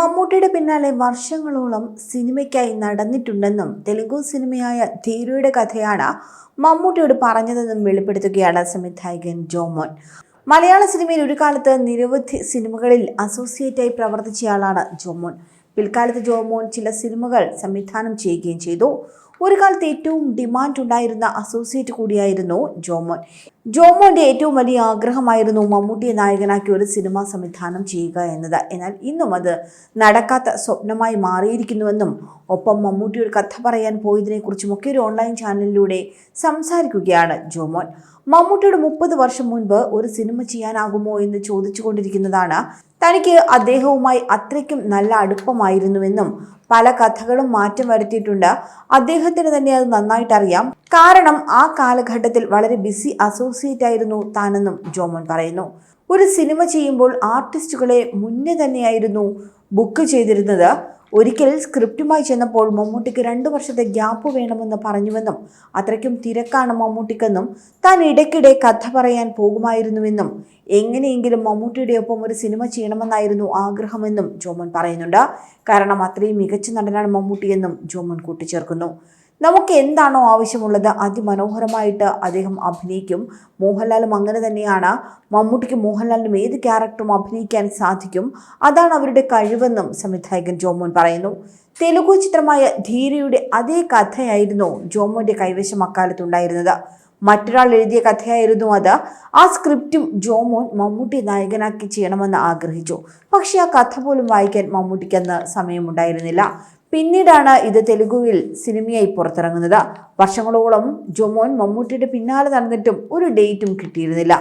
മമ്മൂട്ടിയുടെ പിന്നാലെ വർഷങ്ങളോളം സിനിമയ്ക്കായി നടന്നിട്ടുണ്ടെന്നും തെലുങ്കു സിനിമയായ ധീരയുടെ കഥയാണ് മമ്മൂട്ടിയോട് പറഞ്ഞതെന്നും വെളിപ്പെടുത്തുകയാണ് സംവിധായകൻ ജോമോൻ. മലയാള സിനിമയിൽ ഒരു കാലത്ത് നിരവധി സിനിമകളിൽ അസോസിയേറ്റായി പ്രവർത്തിച്ചയാളാണ് ജോമോൻ. പിൽക്കാലത്ത് ജോമോൻ ചില സിനിമകൾ സംവിധാനം ചെയ്യുകയും ചെയ്തു. ഒരു കാലത്ത് ഏറ്റവും ഡിമാൻഡ് ഉണ്ടായിരുന്ന അസോസിയേറ്റ് കൂടിയായിരുന്നു ജോമോൻ. ജോമോന്റെ ഏറ്റവും വലിയ ആഗ്രഹമായിരുന്നു മമ്മൂട്ടിയെ നായകനാക്കി ഒരു സിനിമ സംവിധാനം ചെയ്യുക എന്നത്. എന്നാൽ ഇന്നും അത് നടക്കാത്ത സ്വപ്നമായി മാറിയിരിക്കുന്നുവെന്നും ഒപ്പം മമ്മൂട്ടി ഒരു കഥ പറയാൻ പോയതിനെക്കുറിച്ചുമൊക്കെ ഒരു ഓൺലൈൻ ചാനലിലൂടെ സംസാരിക്കുകയാണ് ജോമോൻ. മമ്മൂട്ടിയുടെ മുപ്പത് വർഷം മുൻപ് ഒരു സിനിമ ചെയ്യാനാകുമോ എന്ന് ചോദിച്ചുകൊണ്ടിരിക്കുന്നതാണ് തനിക്ക് അദ്ദേഹവുമായി അത്രയ്ക്കും നല്ല അടുപ്പമായിരുന്നുവെന്നും പല കഥകളും മാറ്റം വരുത്തിയിട്ടുണ്ട്. അദ്ദേഹത്തിന് തന്നെ അത് നന്നായിട്ട് അറിയാം കാരണം ആ കാലഘട്ടത്തിൽ വളരെ ബിസി അസോസിയേറ്റ് ആയിരുന്നു താനെന്നും ജോമോൻ പറയുന്നു. ഒരു സിനിമ ചെയ്യുമ്പോൾ ആർട്ടിസ്റ്റുകളെ മുന്നേ തന്നെയായിരുന്നു ബുക്ക് ചെയ്തിരുന്നത്. ഒരിക്കൽ സ്ക്രിപ്റ്റുമായി ചെന്നപ്പോൾ മമ്മൂട്ടിക്ക് രണ്ടു വർഷത്തെ ഗ്യാപ്പ് വേണമെന്ന് പറഞ്ഞുവെന്നും അത്രയ്ക്കും തിരക്കാണ് മമ്മൂട്ടിക്കെന്നും താൻ ഇടയ്ക്കിടെ കഥ പറയാൻ പോകുമായിരുന്നുവെന്നും എങ്ങനെയെങ്കിലും മമ്മൂട്ടിയുടെ ഒപ്പം ഒരു സിനിമ ചെയ്യണമെന്നായിരുന്നു ആഗ്രഹമെന്നും ജോമോൻ പറയുന്നുണ്ട്. കാരണം അത്രയും മികച്ച നടനാണ് മമ്മൂട്ടിയെന്നും ജോമോൻ കൂട്ടിച്ചേർക്കുന്നു. നമുക്ക് എന്താണോ ആവശ്യമുള്ളത് അതിമനോഹരമായിട്ട് അദ്ദേഹം അഭിനയിക്കും. മോഹൻലാലും അങ്ങനെ തന്നെയാണ്. മമ്മൂട്ടിക്ക് മോഹൻലാലിനും ഏത് ക്യാരക്ടറും അഭിനയിക്കാൻ സാധിക്കും. അതാണ് അവരുടെ കഴിവെന്നും സംവിധായകൻ ജോമോൻ പറയുന്നു. തെലുഗു ചിത്രമായ ധീരയുടെ അതേ കഥയായിരുന്നു ജോമോന്റെ കൈവശം അക്കാലത്തുണ്ടായിരുന്നത്. മറ്റൊരാൾ എഴുതിയ കഥയായിരുന്നു അത്. ആ സ്ക്രിപ്റ്റും ജോമോൻ മമ്മൂട്ടി നായകനാക്കി ചെയ്യണമെന്ന് ആഗ്രഹിച്ചു. പക്ഷേ ആ കഥ പോലും വായിക്കാൻ മമ്മൂട്ടിക്ക് അന്ന് സമയമുണ്ടായിരുന്നില്ല. പിന്നീടാണ് ഇത് തെലുഗുവിൽ സിനിമയായി പുറത്തിറങ്ങുന്നത്. വർഷങ്ങളോളം ജോമോൻ മമ്മൂട്ടിയുടെ പിന്നാലെ നടന്നിട്ടും ഒരു ഡേറ്റും കിട്ടിയിരുന്നില്ല.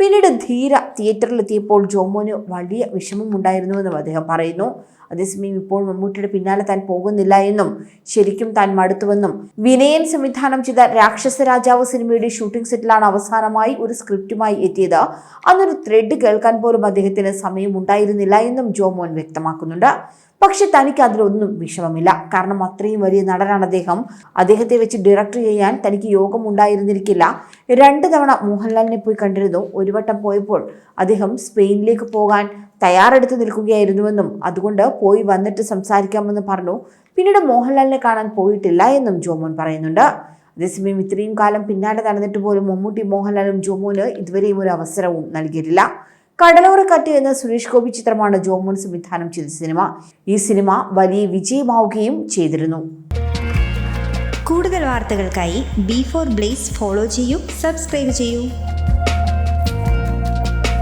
പിന്നീട് ധീര തിയേറ്ററിലെത്തിയപ്പോൾ ജോമോന് വലിയ വിഷമമുണ്ടായിരുന്നുവെന്നും അദ്ദേഹം പറയുന്നു. അതേസമയം ഇപ്പോൾ മമ്മൂട്ടിയുടെ പിന്നാലെ താൻ പോകുന്നില്ല എന്നും ശരിക്കും താൻ മടുത്തുവെന്നും വിനയൻ സംവിധാനം ചെയ്ത രാക്ഷസ രാജാവ് സിനിമയുടെ ഷൂട്ടിംഗ് സെറ്റിലാണ് അവസാനമായി ഒരു സ്ക്രിപ്റ്റുമായി എത്തിയത്. അന്നൊരു ത്രെഡ് കേൾക്കാൻ പോലും അദ്ദേഹത്തിന് സമയമുണ്ടായിരുന്നില്ല എന്നും ജോമോൻ വ്യക്തമാക്കുന്നുണ്ട്. പക്ഷെ തനിക്ക് അതിലൊന്നും വിഷമമില്ല. കാരണം അത്രയും വലിയ നടനാണ് അദ്ദേഹം. അദ്ദേഹത്തെ വെച്ച് ഡയറക്ടർ ചെയ്യാൻ തനിക്ക് യോഗം ഉണ്ടായിരുന്നിരിക്കില്ല രണ്ട് തവണ മോഹൻലാലിനെ പോയി കണ്ടിരുന്നു. ഒരു വട്ടം പോയപ്പോൾ അദ്ദേഹം സ്പെയിനിലേക്ക് പോകാൻ തയ്യാറെടുത്ത് നിൽക്കുകയായിരുന്നുവെന്നും അതുകൊണ്ട് പോയി വന്നിട്ട് സംസാരിക്കാമെന്ന് പറഞ്ഞു. പിന്നീട് മോഹൻലാലിനെ കാണാൻ പോയിട്ടില്ല എന്നും ജോമോൻ പറയുന്നുണ്ട്. അതേസമയം ഇത്രയും കാലം പിന്നാലെ നടന്നിട്ട് പോലും മമ്മൂട്ടി മോഹൻലാലും ജോമോന് ഇതുവരെയും ഒരു അവസരവും നൽകിയിട്ടില്ല. കടലോരക്കറ്റ് എന്ന സുരേഷ് ഗോപി ചിത്രമാണ് ജോമോൻ സംവിധാനം ചെയ്ത സിനിമ. ഈ സിനിമ വലിയ വിജയമാവുകയും ചെയ്തിരുന്നു. കൂടുതൽ വാർത്തകൾക്കായി ബി ഫോർ ബ്ലേസ് ഫോളോ ചെയ്യൂ സബ്സ്ക്രൈബ് ചെയ്യൂ.